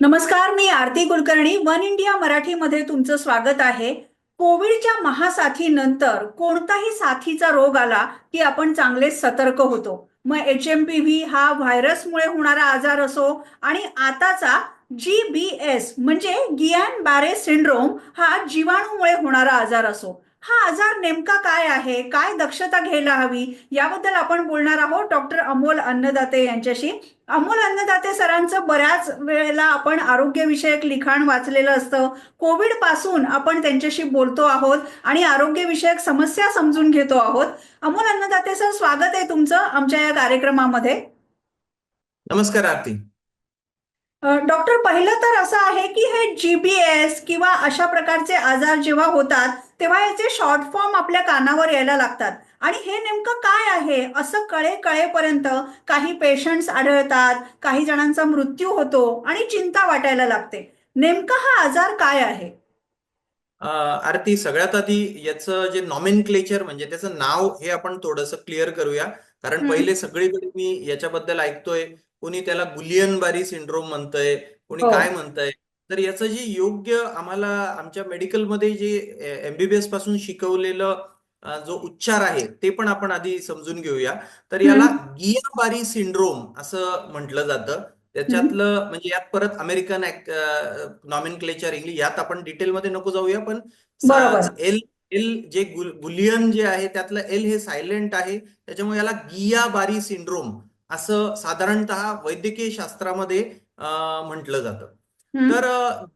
नमस्कार मी Aarti Kulkarni one India मराठीमध्ये तुमचं स्वागत आहे. कोविडच्या महासाथीनंतर कोणताही साथीचा रोग आला की आपण चांगले सतर्क होतो. मग एच एम पी व्ही हा व्हायरसमुळे होणारा आजार असो आणि आताचा जी बी एस म्हणजे गियान बारे सिंड्रोम हा जीवाणूमुळे होणारा आजार असो. हा आजार नेमका काय आहे? काय दक्षता घ्यायला हवी? याबद्दल आपण बोलणार आहोत डॉक्टर अमोल अन्नदाते यांच्याशी. अमोल अन्नदाते सरांचं बऱ्याच वेळेला आपण आरोग्यविषयक लिखाण वाचलेलं असतं. कोविडपासून आपण त्यांच्याशी बोलतो आहोत आणि आरोग्यविषयक समस्या समजून घेतो आहोत. अमोल अन्नदाते सर स्वागत आहे तुमचं आमच्या या कार्यक्रमामध्ये. नमस्कार आरती. डॉक्टर पहिलं तर असं आहे की हे जीबीएस किंवा अशा प्रकारचे आजार जेव्हा होतात तेव्हा याचे शॉर्ट फॉर्म आपल्या कानावर यायला लागतात. आणि हे नेमकं काय आहे? असं कळे कळेपर्यंत काही पेशंट्स आढळतात काही जणांचा मृत्यू होतो आणि चिंता वाटायला लागते. नेमका हा आजार काय आहे? आरती सगळ्यात आधी याचं जे नॉमेनक्लेचर म्हणजे त्याचं नाव हे आपण थोडंसं क्लिअर करूया. कारण. पहिले सगळीकडे मी याच्याबद्दल ऐकतोय. कोणी त्याला गुलियन बारी सिंड्रोम म्हणतंय कोणी हो. काय म्हणतंय? तर याचं जे योग्य आम्हाला आमच्या मेडिकलमध्ये जे एमबीबीएसपासून शिकवलेलं अं, जो उच्चार आहे ते पण आपण आधी समजून घेऊया. तर याला गियाबारी सिंड्रोम असं म्हटलं जातं. त्याच्यातलं म्हणजे यात परत अमेरिकन नॉमेनक्लेचर इंग्लिश यात आपण डिटेलमध्ये नको जाऊया पण बरोबर. एल एल जे गुलियन जे आहे त्यातलं एल हे सायलेंट आहे. त्याच्यामुळे याला गियाबारी सिंड्रोम असं साधारणतः वैद्यकीय शास्त्रामध्ये म्हटलं जातं. तर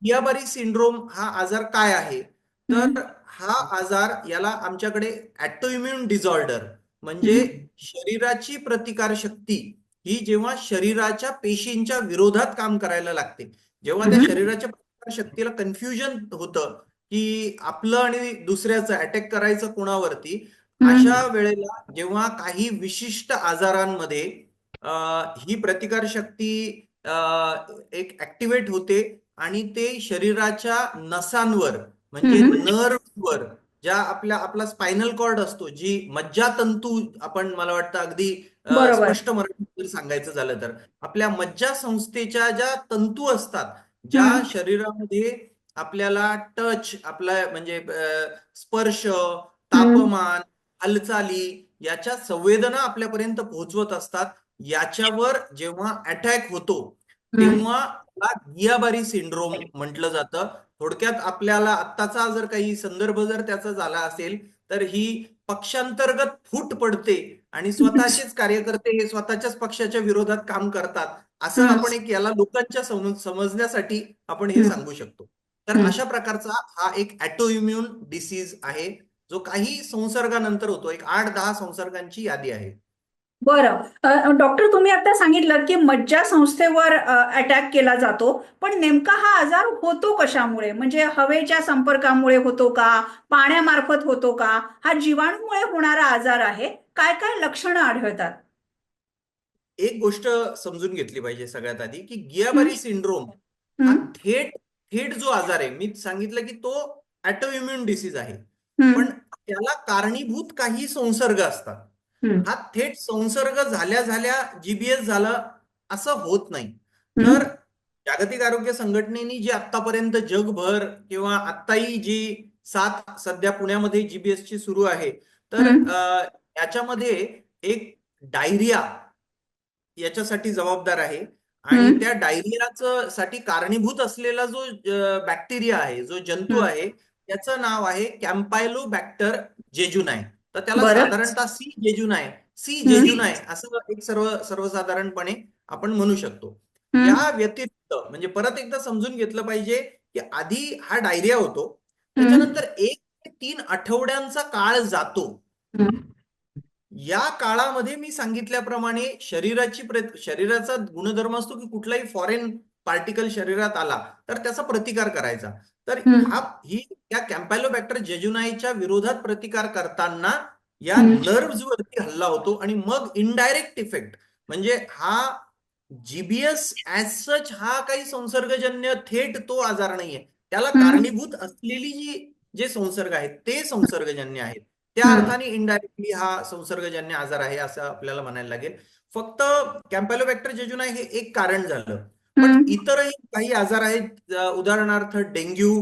गियाबारी सिंड्रोम हा आजार काय आहे तर हा आजार याला आमच्याकडे ॲटोइम्युन डिझॉर्डर म्हणजे शरीराची प्रतिकार शक्ती ही जेव्हा शरीराच्या पेशींच्या विरोधात काम करायला लागते जेव्हा त्या. शरीराच्या प्रतिकार शक्तीला कन्फ्युजन होतं की आपलं आणि दुसऱ्याचं अटॅक करायचं कोणावरती. अशा वेळेला जेव्हा काही विशिष्ट आजारांमध्ये ही प्रतिकार शक्ती एक ऍक्टिव्हेट होते आणि ते शरीराच्या नसांवर म्हणजे. नर्व्हवर ज्या आपल्या आपला स्पायनल कॉर्ड असतो जी मज्जातंतू आपण मला वाटतं अगदी. स्पष्ट मराठीत जर सांगायचं झालं तर आपल्या मज्जा संस्थेच्या ज्या तंतू असतात ज्या. शरीरामध्ये आपल्याला टच आपला म्हणजे स्पर्श तापमान हालचाली याच्या संवेदना आपल्यापर्यंत पोहोचवत असतात याच्यावर जेव्हा अटॅक होतो तेव्हा गियाबारी सिंड्रोम म्हटलं जातं थोडक्यात आपल्याला आत्ताचा जर काही संदर्भ जर त्याचा झाला असेल तर ही पक्षांतर्गत फूट पडते आणि स्वतःचेच कार्यकर्ते हे स्वतःच्याच पक्षाच्या विरोधात काम करतात असं. आपण एक याला लोकांच्या सम- समजण्यासाठी आपण हे. सांगू शकतो तर. अशा प्रकारचा हा एक ॲटोइम्युन डिसीज आहे जो काही संसर्गानंतर होतो एक आठ दहा संसर्गांची यादी आहे बरं. डॉक्टर तुम्ही आता सांगितलं की मज्जा संस्थेवर अटॅक केला जातो. पण नेमका हा आजार होतो कशामुळे? म्हणजे हवेच्या संपर्कामुळे होतो का? पाण्यामार्फत होतो का? हा जीवाणूमुळे होणारा आजार आहे. काय काय लक्षणं आढळतात? एक गोष्ट समजून घेतली पाहिजे सगळ्यात आधी की गियाबारी सिंड्रोम हा थेट थेट जो आजार आहे मी सांगितलं की तो ॲटोइम्युन डिसीज आहे. पण त्याला कारणीभूत काही संसर्ग असतात. हा थेट संसर्ग झाल्या झाल्या जीबीएस झालं असं होत नाही. तर जागतिक आरोग्य संघटनेने जी आतापर्यंत जगभर किंवा आत्ताही जी साथ सध्या पुण्यामध्ये जीबीएस ची सुरू आहे तर याच्यामध्ये एक डायरिया याच्यासाठी जबाबदार आहे आणि. त्या डायरियाचं साठी कारणीभूत असलेला जो बॅक्टेरिया आहे जो जंतू. आहे त्याचं नाव आहे कॅम्पायलोबॅक्टर जेजुनाय. तर त्याला. साधारणतः सी जेजुनाय सी हम्म. जेजुनाय असं एक सर्व सर्वसाधारणपणे आपण म्हणू शकतो. या व्यतिरिक्त म्हणजे परत एकदा समजून घेतलं पाहिजे की आधी हा डायरिया होतो. त्याच्यानंतर एक ते तीन आठवड्यांचा काळ जातो. या काळामध्ये मी सांगितल्याप्रमाणे शरीराची शरीराचा गुणधर्म असतो की कुठलाही फॉरेन पार्टिकल शरीरात आला तर त्याचा प्रतिकार करायचा. तर. हा ही या कॅम्पॅलोबॅक्टर जेजुनाईच्या विरोधात प्रतिकार करताना या. नर्व्ह वरती हल्ला होतो आणि मग इनडायरेक्ट इफेक्ट म्हणजे हा जीबीएस ऍज सच हा काही संसर्गजन्य थेट तो आजार नाहीये त्याला. कारणीभूत असलेली जी जे संसर्ग आहेत ते संसर्गजन्य आहेत त्या. अर्थाने इनडायरेक्टली हा संसर्गजन्य आजार आहे असं आपल्याला म्हणायला लागेल फक्त कॅम्पॅलोबॅक्टर जेजुनाय हे एक कारण झालं पण. इतरही काही आजार आहेत उदाहरणार्थ डेंग्यू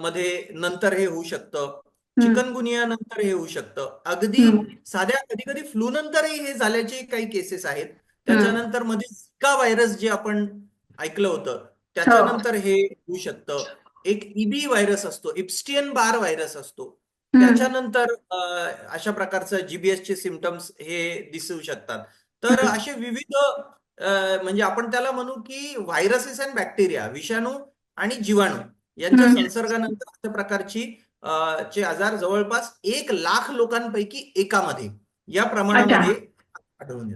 मध्ये नंतर हे होऊ शकतं चिकनगुनिया नंतर हे होऊ शकतं अगदी. साध्या कधी कधी फ्लू नंतरही हे झाल्याचे काही केसेस आहेत त्याच्यानंतरमध्ये झिका व्हायरस जे आपण ऐकलं होतं त्याच्यानंतर हे होऊ शकतं एक ईबी व्हायरस असतो इप्स्टियन बार व्हायरस असतो. त्याच्यानंतर अशा प्रकारचं जीबीएस चे सिमटम्स हे दिसू शकतात तर. असे विविध म्हणजे आपण त्याला म्हणू की व्हायरसेस अँड बॅक्टेरिया विषाणू आणि जीवाणू यांच्या. संसर्गानंतर अशा प्रकारची चे आजार जवळपास एक लाख लोकांपैकी एकामध्ये या प्रमाणामध्ये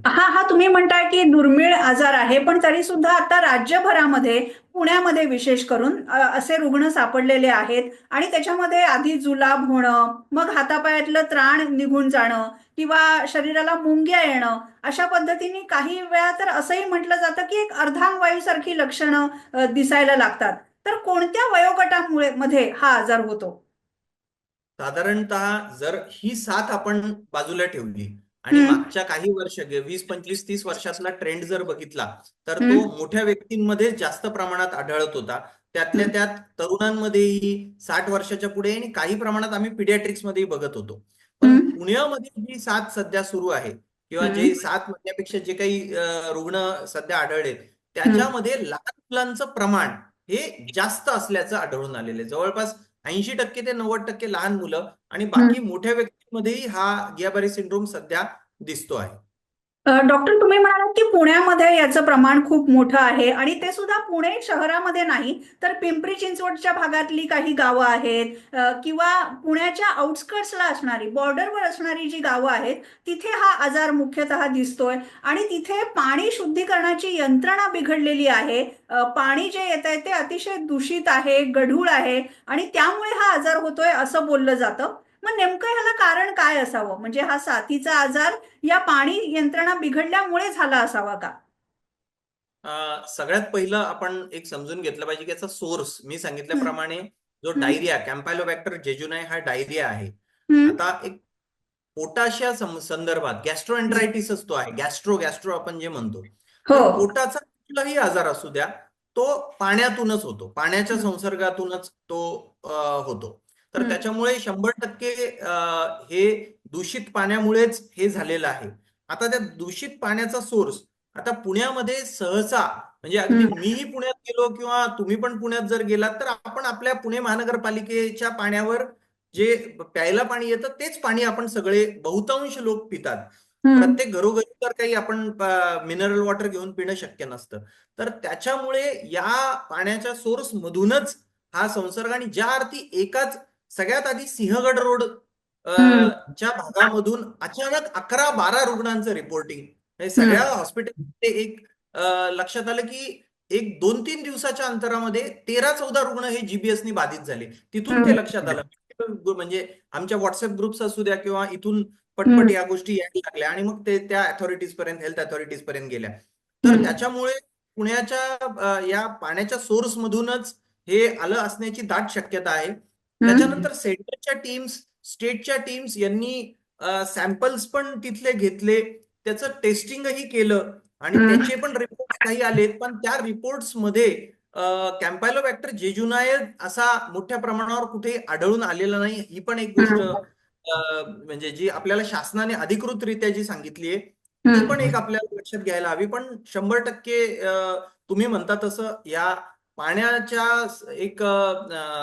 हा हा तुम्ही म्हणताय की दुर्मिळ आजार आहे पण तरी सुद्धा आता राज्यभरामध्ये पुण्यामध्ये विशेष करून असे रुग्ण सापडलेले आहेत. आणि त्याच्यामध्ये आधी जुलाब होणं मग हातापायातलं त्राण निघून जाणं किंवा शरीराला मुंग्या येणं अशा पद्धतीने काही वेळा तर असंही म्हटलं जातं की एक अर्धांगवायूसारखी लक्षणं दिसायला लागतात. तर कोणत्या वयोगटामुळे मध्ये हा आजार होतो? साधारणतः जर ही साथ आपण बाजूला ठेवली आणि. मागच्या काही वर्ष वीस पंचवीस तीस वर्षातला ट्रेंड जर बघितला तर तो. मोठ्या व्यक्तींमध्ये जास्त प्रमाणात आढळत होता त्यातल्या त्यात तरुणांमध्येही साठ वर्षाच्या पुढे आणि काही प्रमाणात आम्ही पिडियाट्रिक्स मध्येही बघत होतो पण. पुण्यामध्ये जी साथ सध्या सुरू आहे किंवा जे. सात म्हणण्यापेक्षा जे काही रुग्ण सध्या आढळले त्याच्यामध्ये लहान मुलांचं प्रमाण हे जास्त असल्याचं आढळून आलेलं आहे जवळपास ऐंशी टक्के ते नव्वद टक्के लहान मुलं आणि बाकी मोठ्या व्यक्तींमध्येही हा गियाबारी सिंड्रोम सध्या दिसतो आहे. डॉक्टर तुम्ही म्हणालात की पुण्यामध्ये याचं प्रमाण खूप मोठं आहे आणि ते सुद्धा पुणे शहरामध्ये नाही तर पिंपरी चिंचवडच्या भागातली काही गावं आहेत किंवा पुण्याच्या आउटस्कर्ट्सला असणारी बॉर्डरवर असणारी जी गावं आहेत तिथे हा आजार मुख्यतः दिसतोय. आणि तिथे पाणी शुद्धीकरणाची यंत्रणा बिघडलेली आहे. पाणी जे येत आहे ते अतिशय दूषित आहे गढूळ आहे आणि त्यामुळे हा आजार होतोय असं बोललं जातं. मग नेमकं ह्याला कारण काय असावं? म्हणजे हा साथीचा आजार या पाणी यंत्रणा बिघडल्यामुळे झाला असावा का? सगळ्यात पहिलं आपण एक समजून घेतलं पाहिजे की याचा सोर्स मी सांगितल्याप्रमाणे जो डायरिया कॅम्पायलोबॅक्टर जेजुनाय हा डायरिया आहे. आता एक पोटाशया सं- संदर्भात गॅस्ट्रोएन्ट्रायटिस असतो आहे गॅस्ट्रो गॅस्ट्रो आपण जे म्हणतो हो. पोटाचा कुठलाही आजार असू द्या तो पाण्यातूनच होतो. पाण्याच्या. संसर्गातूनच तो होतो. तर. त्याच्यामुळे शंभर टक्के हे दूषित पाण्यामुळेच हे झालेलं आहे आता त्या दूषित पाण्याचा सोर्स आता पुण्यामध्ये सहसा म्हणजे अगदी. मीही पुण्यात गेलो किंवा तुम्ही पण पुण्यात जर गेलात तर आपण आपल्या पुणे महानगरपालिकेच्या पाण्यावर जे प्यायला पाणी येतं तेच पाणी आपण सगळे बहुतांश लोक पितात प्रत्येक घरोघरी तर काही आपण मिनरल वॉटर घेऊन पिणं शक्य नसतं तर त्याच्यामुळे या पाण्याच्या सोर्स मधूनच हा संसर्ग आणि ज्या अर्थी एकाच सगळ्यात आधी सिंहगड रोड. च्या भागामधून अचानक अकरा बारा रुग्णांचं रिपोर्टिंग सगळ्या हॉस्पिटलमध्ये एक लक्षात आलं की एक दोन तीन दिवसाच्या अंतरामध्ये तेरा चौदा रुग्ण हे जीबीएसनी बाधित झाले तिथून ते. लक्षात आलं म्हणजे आमच्या व्हॉट्सअप ग्रुप्स असू द्या किंवा इथून. पटपट या गोष्टी यायला लागल्या आणि मग ते त्या अथॉरिटीज पर्यंत हेल्थ अथॉरिटीज पर्यंत गेल्या तर. त्याच्यामुळे पुण्याच्या या पाण्याच्या सोर्स मधूनच हे आलं असण्याची दाट शक्यता आहे त्याच्यानंतर सेंटरच्या टीम्स स्टेटच्या टीम्स यांनी सॅम्पल्स पण तिथले घेतले. त्याचं टेस्टिंगही केलं आणि. त्याचे पण रिपोर्ट काही आलेत. पण त्या रिपोर्ट्समध्ये कॅम्पायलोबॅक्टर जेजुनाय असा मोठ्या प्रमाणावर कुठे आढळून आलेला नाही. ही पण एक गोष्ट म्हणजे जी आपल्याला शासनाने अधिकृतरित्या जी सांगितली आहे ती. पण एक आपल्याला लक्षात घ्यायला हवी. पण शंभर टक्के तुम्ही म्हणता तसं या पाण्याच्या एक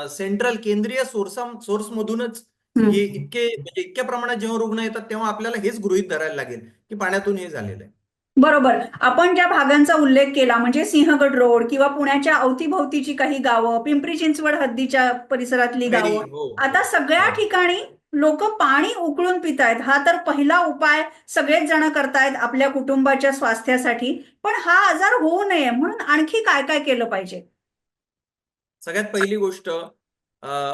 सेंट्रल केंद्रीय सोर्स सोर्स मधूनच हम्म. हे इतके म्हणजे इतक्या प्रमाणात जेव्हा रुग्ण येतात तेव्हा आपल्याला हेच गृहीत धरायला लागेल की पाण्यातून हे झालेलं आहे. बरोबर. आपण ज्या भागांचा उल्लेख केला म्हणजे सिंहगड रोड किंवा पुण्याच्या अवतीभोवतीची काही गावं पिंपरी चिंचवड हद्दीच्या परिसरातली गावं हो. आता सगळ्या हो. ठिकाणी लोक पाणी उकळून पितायत. हा तर पहिला उपाय सगळेच जण करतायत आपल्या कुटुंबाच्या स्वास्थ्यासाठी पण हा आजार होऊ नये म्हणून आणखी काय काय केलं पाहिजे? सगळ्यात पहिली गोष्ट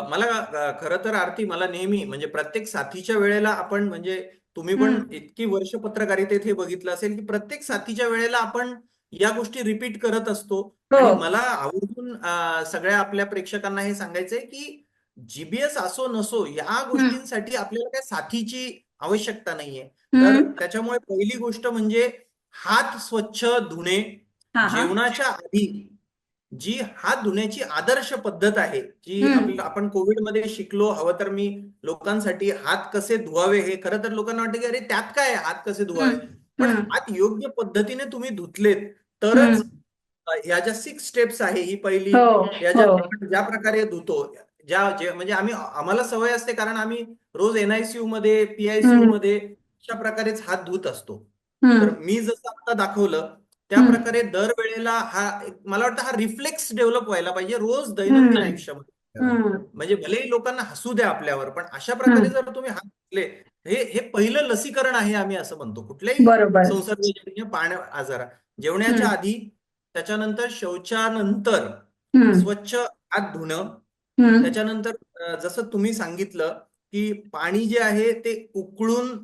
मला खरं तर आरती मला नेहमी म्हणजे प्रत्येक साथीच्या वेळेला आपण म्हणजे तुम्ही पण. इतकी वर्ष पत्रकारितेत हे बघितलं असेल की प्रत्येक साथीच्या वेळेला आपण या गोष्टी रिपीट करत असतो हो. मला आवर्जून अ, सगळ्या आपल्या प्रेक्षकांना हे सांगायचंय की जीबीएस असो नसो या गोष्टींसाठी आपल्याला काय साथीची आवश्यकता नाहीये तर. त्याच्यामुळे पहिली गोष्ट म्हणजे हात स्वच्छ धुणे जेवणाच्या आधी जी हात धुण्याची आदर्श पद्धत आहे जी आपण कोविडमध्ये शिकलो हवं तर मी लोकांसाठी हात कसे धुवावे हे खरं तर लोकांना वाटतं की अरे त्यात काय हात कसे धुवावे पण. हात योग्य पद्धतीने तुम्ही धुतलेत तरच ह्या ज्या सिक्स स्टेप्स आहे ही पहिली हो या ज्या हो ज्या प्रकारे धुतो ज्या जे म्हणजे आम्ही आम्हाला सवय असते कारण आम्ही रोज एनआयसीयू मध्ये पीआयसीयू. मध्ये अशा प्रकारेच हात धुत असतो. तर मी जसं आता दाखवलं त्या. प्रकारे दरवेळेला हा एक- मला वाटतं हा रिफ्लेक्स डेव्हलप व्हायला पाहिजे रोज दैनंदिन. आयुष्यामध्ये. म्हणजे भलेही लोकांना हसू द्या आपल्यावर पण अशा प्रकारे जर तुम्ही हात हे हे पहिलं लसीकरण आहे आम्ही असं म्हणतो कुठल्याही संसर्गजन्य पाण्या आजारा जेवण्याच्या. आधी त्याच्यानंतर शौचानंतर. स्वच्छ हात धुणं. त्याच्यानंतर जसं तुम्ही सांगितलं की पाणी जे आहे ते उकळून.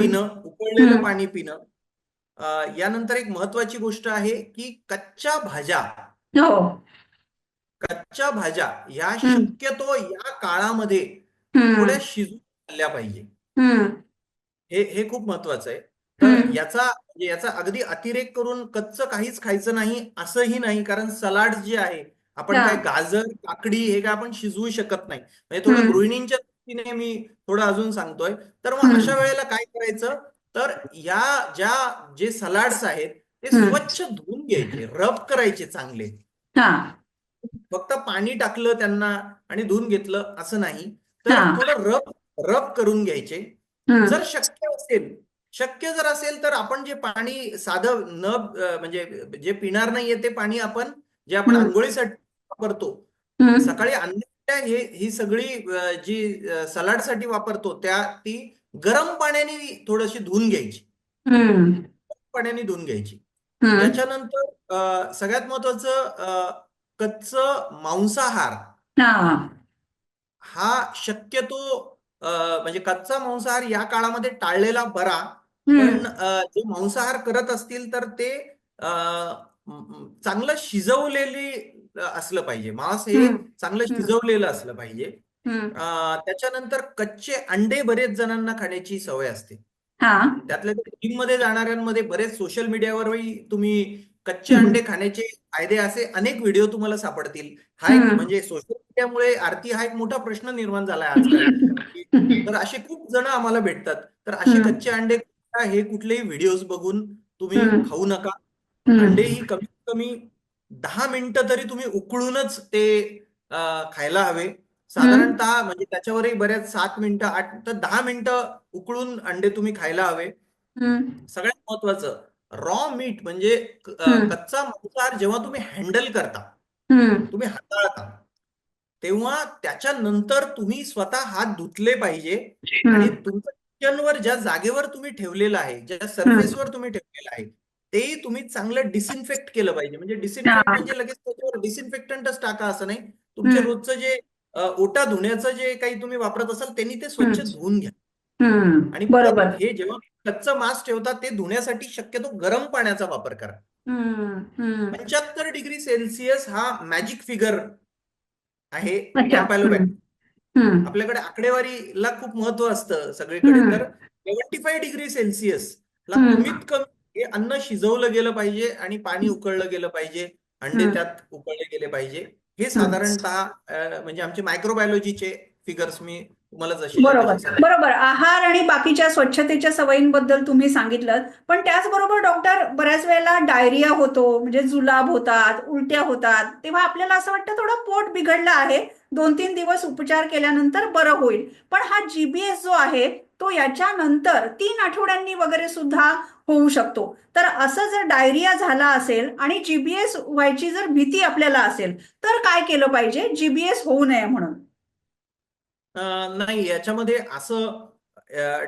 पिणं उकळलेलं. पाणी पिणं यानंतर एक महत्वाची गोष्ट आहे की कच्च्या भाज्या हो कच्च्या भाज्या ह्या. शक्यतो या काळामध्ये. थोड्या शिजून खाल्ल्या पाहिजे. हे हे खूप महत्वाचं आहे तर. याचा म्हणजे याचा अगदी अतिरेक करून कच्चं काहीच खायचं नाही असंही नाही कारण सलाड जे आहे आपण. काय गाजर काकडी हे काय आपण शिजवू शकत नाही म्हणजे थोडं. गृहिणींच्या दृष्टीने मी थोडं अजून सांगतोय तर मग. अशा वेळेला काय करायचं तर या ज्या जे सलाड्स आहेत ते. स्वच्छ धुवून घ्यायचे रब करायचे चांगले हा फक्त पाणी टाकलं त्यांना आणि धुवून घेतलं असं नाही तर. थोडं रब रब करून घ्यायचे. जर शक्य असेल शक्य जर असेल तर आपण जे पाणी साधं न म्हणजे जे पिणार नाहीये ते पाणी आपण जे आपण. आंघोळीसाठी वापरतो. सकाळी अन्न हे ही सगळी जी सलाडसाठी वापरतो त्या ती गरम पाण्याने थोडीशी धुवून घ्यायची. पाण्याने धुवून घ्यायची हम्म. याच्यानंतर अं, सगळ्यात महत्वाचं कच्चं मांसाहार हा शक्यतो म्हणजे कच्चा मांसाहार या काळामध्ये टाळलेला बरा. पण जे मांसाहार करत असतील तर ते चांगलं शिजवलेली असलं पाहिजे मांस हे. चांगलं. शिजवलेलं असलं पाहिजे हम्म. अ, त्याच्यानंतर कच्चे अंडे बरेच जणांना खाण्याची सवय असते हा त्यातल्या जिममध्ये जाणाऱ्यांमध्ये बरेच सोशल मीडियावरही तुम्ही कच्चे हम्म. अंडे खाण्याचे फायदे असे अनेक व्हिडिओ तुम्हाला सापडतील हा एक हम्म. म्हणजे सोशल मीडियामुळे आरती हा एक मोठा प्रश्न निर्माण झालाय आजकाल तर असे खूप जण आम्हाला भेटतात तर असे हम्म. कच्चे अंडे खा, हे कुठलेही व्हिडिओज बघून तुम्ही हम्म. खाऊ नका हम्म. अंडे ही कमीत कमी दहा मिनिटं तरी तुम्ही उकळूनच ते अ, खायला हवे साधारणतः म्हणजे त्याच्यावरही बऱ्याच सात मिनिटं आठ तर दहा मिनिटं उकळून अंडे तुम्ही खायला हवे. सगळ्यात महत्वाचं रॉ मीट म्हणजे. कच्चा मांसाहार जेव्हा तुम्ही हँडल करता. तुम्ही हाताळता तेव्हा त्याच्यानंतर तुम्ही स्वतः हात धुतले पाहिजे आणि. तुमचं किचनवर ज्या जागेवर तुम्ही ठेवलेलं आहे ज्या सरफेसवर तुम्ही ठेवलेलं आहे तेही तुम्ही चांगलं डिसइन्फेक्ट केलं पाहिजे म्हणजे डिसइन्फेक्ट. म्हणजे लगेच त्याच्यावर डिसइन्फेक्टंटच टाका असं नाही तुमचे. रोजचं जे ओटा धुण्याचं जे काही तुम्ही वापरत असाल त्यांनी ते स्वच्छ. धुवून घ्या. आणि बरोबर हे जेव्हा कच्चं मांस ठेवता ते धुण्यासाठी शक्यतो गरम पाण्याचा वापर करा. पंच्याहत्तर डिग्री सेल्सिअस हा मॅजिक फिगर आहे. आपल्याकडे आकडेवारीला खूप महत्त्व असतं सगळीकडे. तर सेव्हन्टी फाय डिग्री सेल्सिअस ला. कमीत कमी हे अन्न शिजवलं गेलं पाहिजे आणि पाणी उकळलं गेलं पाहिजे अंडे. त्यात उकळले गेले पाहिजे हे साधारणतः म्हणजे आमचे मायक्रोबायोलॉजीचे फिगर्स मी तुम्हाला जशी बरोबर. बरोबर. आहार आणि बाकीच्या स्वच्छतेच्या सवयींबद्दल तुम्ही सांगितलं पण त्याचबरोबर डॉक्टर बऱ्याच वेळेला डायरिया होतो म्हणजे जुलाब होतात उलट्या होतात. तेव्हा आपल्याला असं वाटतं थोडं पोट बिघडलं आहे. दोन तीन दिवस उपचार केल्यानंतर बरं होईल. पण हा जीबीएस जो आहे तो याच्यानंतर तीन आठवड्यांनी वगैरे सुद्धा होऊ शकतो तर असं जर डायरिया झाला असेल आणि जीबीएस व्हायची जर भीती आपल्याला असेल तर काय केलं पाहिजे जीबीएस होऊ नये म्हणून नाही याच्यामध्ये असं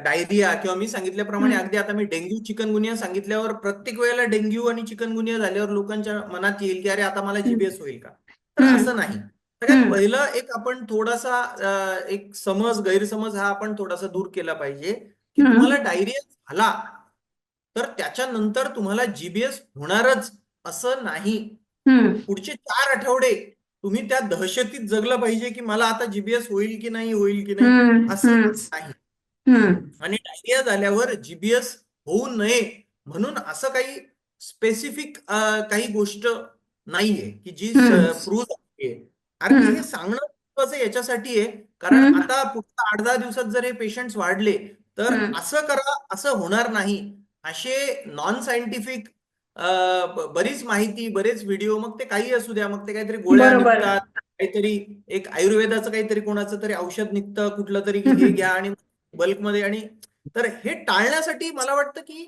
डायरिया किंवा मी सांगितल्याप्रमाणे. अगदी आता मी डेंग्यू चिकनगुनिया सांगितल्यावर प्रत्येक वेळेला डेंग्यू आणि चिकनगुनिया झाल्यावर लोकांच्या मनात येईल की अरे आता मला जीबीएस होईल का तर. असं नाही सगळ्यात. पहिलं एक आपण थोडासा एक समज गैरसमज हा आपण थोडासा दूर केला पाहिजे की. तुम्हाला डायरिया झाला तर त्याच्यानंतर तुम्हाला जीबीएस होणारच असं नाही. पुढचे चार आठवडे तुम्ही त्या दहशतीत जगलं पाहिजे की मला आता जीबीएस होईल की नाही होईल की नाही. असं. नाही. आणि डायरिया झाल्यावर जीबीएस होऊ नये म्हणून असं काही स्पेसिफिक काही गोष्ट नाहीये की जी. प्रूव्ह आरती हम्म. हे सांगणं महत्वाचं याच्यासाठी आहे कारण. आता पुढच्या आठ दहा दिवसात जर हे पेशंट्स वाढले तर. असं करा असं होणार नाही असे नॉन सायंटिफिक बरीच माहिती बरेच व्हिडिओ मग ते काही असू द्या मग ते काहीतरी गोळ्या. निघतात काहीतरी एक आयुर्वेदाचं काहीतरी कोणाचं तरी औषध निघतं कुठलं तरी. हे घ्या आणि बल्कमध्ये आणि तर हे टाळण्यासाठी मला वाटतं की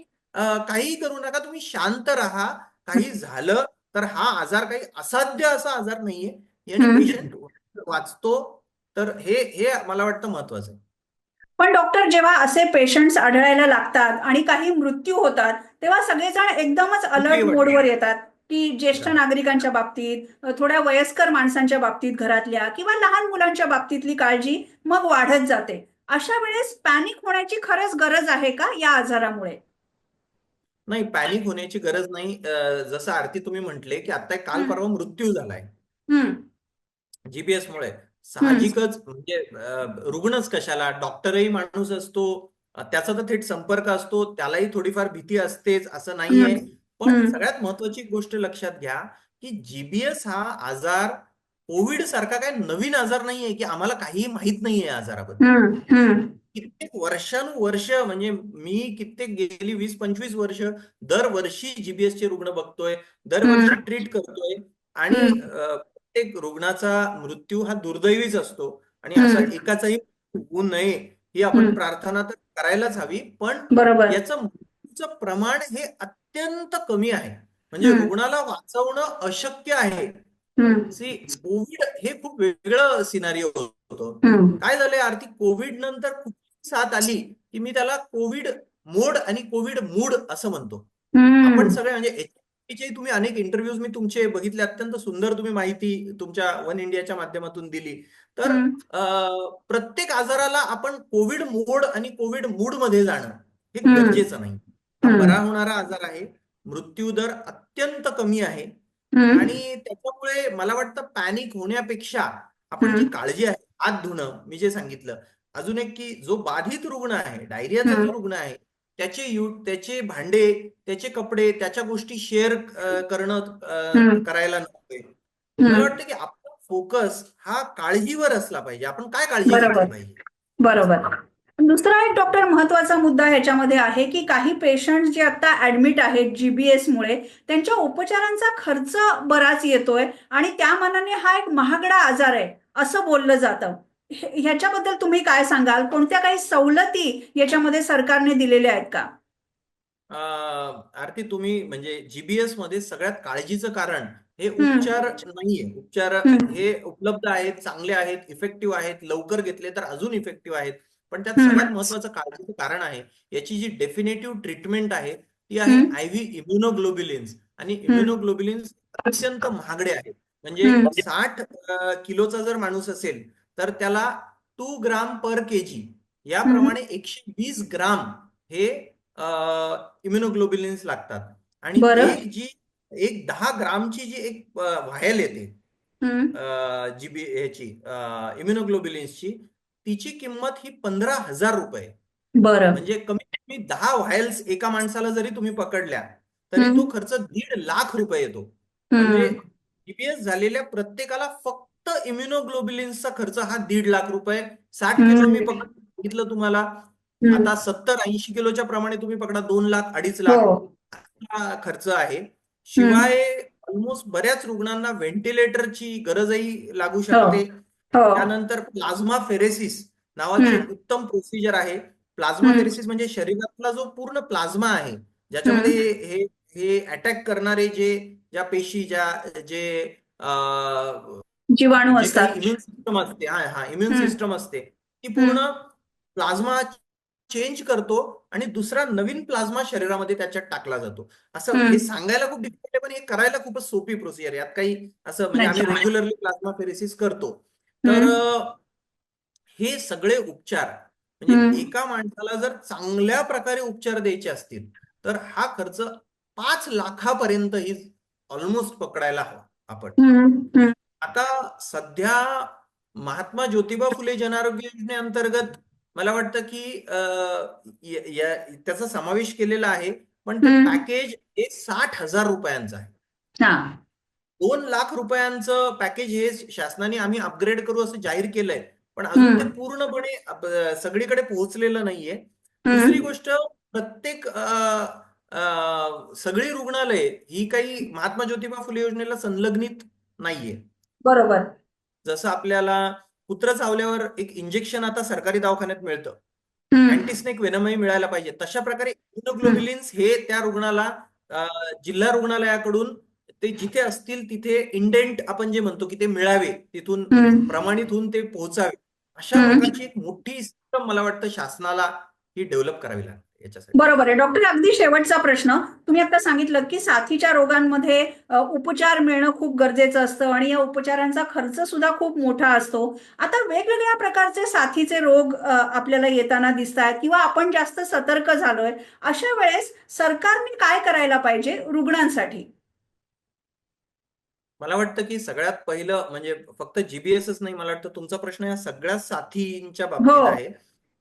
काही करू नका तुम्ही शांत राहा काही झालं तर हा आजार काही असाध्य असा आजार नाहीये याने. पेशंट वाचतो तर हे हे मला वाटतं महत्वाचं आहे पण डॉक्टर जेव्हा असे पेशंट्स आढळायला लागतात आणि काही मृत्यू होतात तेव्हा सगळेजण एकदमच अलर्ट. मोडवर येतात की ज्येष्ठ. नागरिकांच्या बाबतीत थोड्या वयस्कर माणसांच्या बाबतीत घरातल्या किंवा लहान मुलांच्या बाबतीतली काळजी मग वाढत जाते अशा वेळेस पॅनिक होण्याची खरंच गरज आहे का या आजारामुळे नाही पॅनिक होण्याची गरज नाही जसं आरती तुम्ही म्हटले की आता काल. परवा मृत्यू झालाय जीपीएस मुळे साहजिकच म्हणजे रुग्णच कशाला डॉक्टरही माणूस असतो त्याचा तर थेट संपर्क असतो त्यालाही थोडीफार भीती असतेच असं नाहीये. पण. सगळ्यात महत्वाची गोष्ट लक्षात घ्या की जीबीएस हा आजार कोविड सारखा काय नवीन आजार नाहीये की आम्हाला काही माहीत नाहीये आजाराबद्दल. कित्येक वर्षानुवर्ष म्हणजे मी कित्येक गेली वीस पंचवीस वर्ष दरवर्षी जीबीएस चे रुग्ण बघतोय दरवर्षी. ट्रीट करतोय आणि प्रत्येक रुग्णाचा मृत्यू हा दुर्दैवीच असतो आणि असा. एकाचाही होऊ नये ही आपण. प्रार्थना तर करायलाच हवी पण बरोबर याचं मृत्यूचं प्रमाण हे अत्यंत कमी आहे म्हणजे. रुग्णाला वाचवणं अशक्य आहे कोविड हे खूप वेगळं सिनारिओ होतं. काय झालंय आर्थिक कोविड नंतर कुठली साथ आली की मी त्याला कोविड मोड आणि कोविड मूड असं म्हणतो आपण. सगळे म्हणजे HSBC चे तुम्ही अनेक इंटरव्ह्यूज मी तुमचे बघितले अत्यंत सुंदर तुम्ही माहिती तुमच्या वन इंडियाच्या माध्यमातून दिली तर प्रत्येक आजाराला आपण कोविड मोड आणि कोविड मूडमध्ये जाणं हे. गरजेचं नाही. बरा होणारा आजार आहे मृत्यू दर अत्यंत कमी आहे. आणि त्याच्यामुळे मला वाटतं पॅनिक होण्यापेक्षा आपण जी. काळजी आहे हात धुणं मी जे सांगितलं अजून एक की जो बाधित रुग्ण आहे डायरियाचा. जो रुग्ण आहे त्याचे यु त्याचे भांडे त्याचे कपडे त्याच्या गोष्टी शेअर करणं. करायला नकोय मला. वाटतं की आपला फोकस हा काळजीवर असला पाहिजे आपण काय काळजी. घेतली पाहिजे बरोबर दुसरा एक डॉक्टर महत्त्वाचा मुद्दा ह्याच्यामध्ये आहे की काही पेशंट जे आता ऍडमिट आहेत जीबीएस मुळे त्यांच्या उपचारांचा खर्च बराच येतोय आणि त्या मानाने हा एक महागडा आजार आहे असं बोललं जातं ह्याच्याबद्दल तुम्ही काय सांगाल कोणत्या काही सवलती याच्यामध्ये सरकारने दिलेल्या आहेत का आरती तुम्ही म्हणजे जीबीएसमध्ये सगळ्यात काळजीचं कारण हे. उपचार नाहीये उपचार. हे उपलब्ध आहेत चांगले आहेत इफेक्टिव्ह आहेत लवकर घेतले तर अजून इफेक्टिव्ह आहेत पण त्यात. सगळ्यात महत्वाचं काळजीचं कारण आहे याची जी डेफिनेटिव्ह ट्रीटमेंट आहे ती आहे हम्म. आय व्ही इम्युनोग्लोबिलिन्स आणि इम्युनोग्लोबिलिन्स अत्यंत महागडे आहेत म्हणजे. साठ किलोचा जर माणूस असेल तर त्याला टू ग्राम पर केजी याप्रमाणे एकशे वीस ग्राम हे इम्युनोग्लोबिलिन्स लागतात. आणि. एक जी एक दहा ग्रामची जी एक व्हायल येते हम्म. जीबी ह्याची इम्युनोग्लोबिलिन्सची तिची किंमत ही पंधरा हजार रुपये. बरं. म्हणजे कमीत कमी दहा व्हायल्स एका माणसाला जरी तुम्ही पकडल्या तरी. तो खर्च दीड लाख रुपये येतो. म्हणजे झालेल्या प्रत्येकाला फक्त इम्युनोग्लोबिलिन्सचा खर्च हा दीड लाख रुपये. साठ. किलो मी पकड सांगितलं तुम्हाला. आता सत्तर ऐंशी किलोच्या प्रमाणे तुम्ही पकडा दोन लाख अडीच लाख हो. हा खर्च आहे. शिवाय ऑलमोस्ट बऱ्याच रुग्णांना व्हेंटिलेटरची गरजही लागू शकते. हो. त्यानंतर प्लाझ्मा फेरेसिस नावाची उत्तम प्रोसिजर आहे. प्लाझ्मा. फेरेसिस म्हणजे शरीरातला जो पूर्ण प्लाझ्मा आहे ज्याच्यामध्ये हे हे हे अटॅक करणारे जे ज्या पेशी ज्या जे जीवाणू जे असतात. इम्युन सिस्टम असते. हा हा इम्युन. सिस्टम असते. ती पूर्ण प्लाझ्मा चेंज करतो आणि दुसरा नवीन प्लाझ्मा शरीरामध्ये त्याच्यात टाकला जातो. असं. हे सांगायला खूप डिफिकल्ट आहे पण हे करायला खूपच सोपी प्रोसिजर आहे. यात काही असं म्हणजे आम्ही. रेग्युलरली प्लाझ्मा फेरेसिस करतो. तर हे सगळे उपचार. म्हणजे एका माणसाला जर चांगल्या प्रकारे उपचार द्यायचे असतील तर हा खर्च पाच लाखापर्यंत ही ऑलमोस्ट पकडायला हवा आपण. आता सध्या महात्मा ज्योतिबा फुले जनआरोग्य योजनेअंतर्गत मला वाटतं की त्याचा समावेश केलेला आहे पण. पॅकेज हे साठ हजार रुपयांचं आहे दोन लाख रुपयांचं पॅकेज हे शासनाने आम्ही अपग्रेड करू असं जाहीर केलंय पण अजून ते. पूर्णपणे सगळीकडे पोहोचलेलं नाहीये. दुसरी गोष्ट प्रत्येक सगळी रुग्णालये ही काही महात्मा ज्योतिबा फुले योजनेला संलग्नित नाहीये बरोबर जसं आपल्याला कुत्रं चावल्यावर एक इंजेक्शन आता सरकारी दवाखान्यात मिळतं. अँटीस्नेक वेनमही मिळायला पाहिजे तशा प्रकारे इम्युनोग्लोब्युलिन्स हे त्या रुग्णाला जिल्हा रुग्णालयाकडून ते जिथे असतील तिथे इंडेंट आपण जे म्हणतो की ते मिळावे तिथून. प्रमाणित होऊन ते पोहोचावे अशा. प्रकारची एक मोठी सिस्टम मला वाटतं शासनाला ही डेव्हलप करावी लागते याच्यासाठी. बरोबर आहे. डॉक्टर अगदी शेवटचा प्रश्न. तुम्ही आता सांगितलं की साथीच्या रोगांमध्ये उपचार मिळणं खूप गरजेचं असतं आणि या उपचारांचा खर्च सुद्धा खूप मोठा असतो. आता वेगवेगळ्या प्रकारचे साथीचे रोग आपल्याला येताना दिसत आहेत किंवा आपण जास्त सतर्क झालोय अशा वेळेस सरकारने काय करायला पाहिजे रुग्णांसाठी? मला वाटतं की सगळ्यात पहिलं म्हणजे फक्त जीबीएसच नाही मला वाटतं तुमचा प्रश्न या सगळ्या साथींच्या. बाबतीत आहे. हो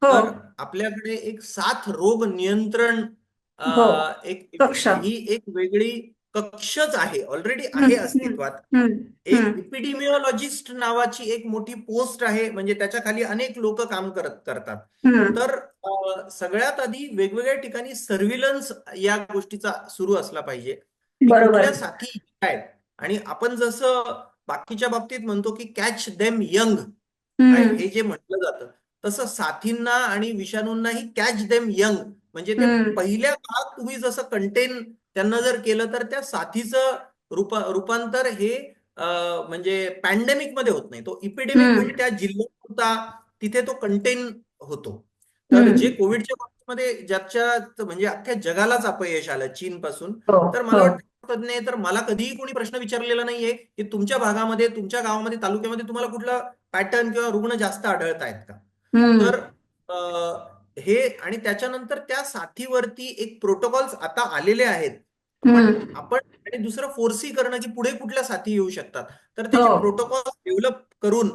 तर आपल्याकडे एक साथ रोग नियंत्रण हो. एक कक्ष. ही एक वेगळी कक्षच आहे ऑलरेडी आहे. अस्तित्वात. एक. इपिडिमिओलॉजिस्ट नावाची एक मोठी पोस्ट आहे म्हणजे त्याच्याखाली अनेक लोक काम करत करतात. तर सगळ्यात आधी वेगवेगळ्या ठिकाणी सर्व्हिलन्स या गोष्टीचा सुरू असला पाहिजे कुठल्या साथी आहेत आणि आपण जसं बाकीच्या बाबतीत म्हणतो की कॅच देम यंग. हे जे म्हटलं जातं तसं साथींना आणि विषाणूंनाही कॅच देम यंग म्हणजे ते. पहिल्या काळात तुम्ही जसं कंटेन त्यांना जर केलं तर त्या साथीचं रूपा रूपांतर हे म्हणजे पॅन्डेमिकमध्ये होत नाही तो इपिडेमिक. होऊन त्या जिल्ह्यापुरता तिथे तो कंटेन होतो तर. जे कोविडच्या बाबतीमध्ये ज्याच्या म्हणजे अख्ख्या जगालाच अपयश आलं चीन पासून हो, तर मला हो. वाटतं तज्ञ तर मला कधीही कोणी प्रश्न विचारलेला नाहीये की तुमच्या भागामध्ये तुमच्या गावामध्ये तालुक्यामध्ये तुम्हाला कुठला पॅटर्न किंवा रुग्ण जास्त आढळत आहेत का हम्म. तर अ, हे आणि त्याच्यानंतर त्या साथीवरती एक प्रोटोकॉल्स आता आलेले आहेत पण हम्म. आपण आणि दुसरं फोर्सी करणं की पुढे कुठल्या साथी येऊ शकतात तर त्याचे हो. प्रोटोकॉल डेव्हलप करून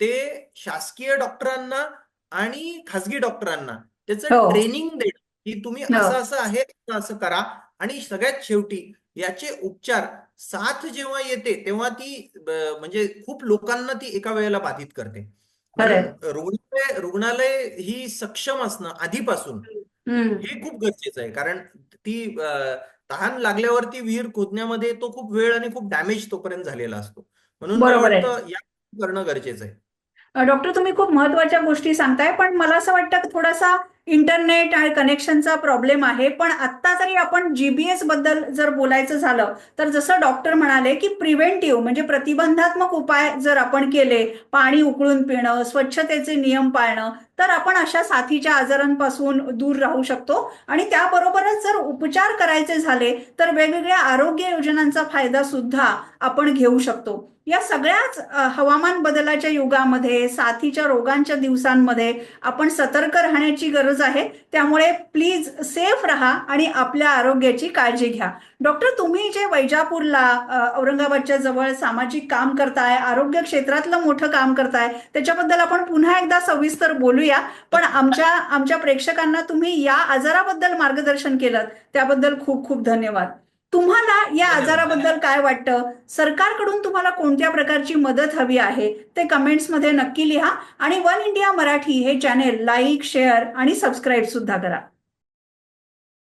ते शासकीय डॉक्टरांना आणि खासगी डॉक्टरांना त्याचं हो. ट्रेनिंग देणं की तुम्ही हो. असं असं आहे असं असं करा आणि सगळ्यात शेवटी याचे उपचार साथ जेव्हा येते तेव्हा ती ब- म्हणजे खूप लोकांना ती एका वेळेला बाधित करते रुग्णालय रुग्णालय ही सक्षम असणं आधीपासून. हे खूप गरजेचं आहे. कारण ती तहान लागल्यावरती विहीर खोदण्यामध्ये तो खूप वेळ आणि खूप डॅमेज तोपर्यंत झालेला असतो. म्हणून या करणं गरजेचं आहे. डॉक्टर तुम्ही खूप महत्त्वाच्या गोष्टी सांगताय पण मला असं वाटतं की थोडासा इंटरनेट आणि कनेक्शनचा प्रॉब्लेम आहे पण आत्ता जरी आपण जीबीएसबद्दल जर बोलायचं झालं तर जसं डॉक्टर म्हणाले की प्रिव्हेंटिव्ह म्हणजे प्रतिबंधात्मक उपाय जर आपण केले पाणी उकळून पिणं स्वच्छतेचे नियम पाळणं तर आपण अशा साथीच्या आजारांपासून दूर राहू शकतो. आणि त्याबरोबरच जर उपचार करायचे झाले तर वेगवेगळ्या आरोग्य योजनांचा फायदा सुद्धा आपण घेऊ शकतो. या सगळ्याच हवामान बदलाच्या युगामध्ये साथीच्या रोगांच्या दिवसांमध्ये आपण सतर्क राहण्याची गरज आहे. त्यामुळे प्लीज सेफ राहा आणि आपल्या आरोग्याची काळजी घ्या. डॉक्टर तुम्ही जे वैजापूरला औरंगाबादच्या जवळ सामाजिक काम करताय आरोग्य क्षेत्रातलं मोठं काम करताय त्याच्याबद्दल आपण पुन्हा एकदा सविस्तर बोलूया. पण आमच्या आमच्या प्रेक्षकांना तुम्ही या आजाराबद्दल मार्गदर्शन केलं त्याबद्दल खूप खूप धन्यवाद. तुम्हाला या. आजाराबद्दल काय वाटतं? सरकारकडून तुम्हाला कोणत्या प्रकारची मदत हवी आहे? ते कमेंट्समध्ये नक्की लिहा आणि वन इंडिया मराठी हे चॅनेल लाईक शेअर आणि सबस्क्राईब सुद्धा करा.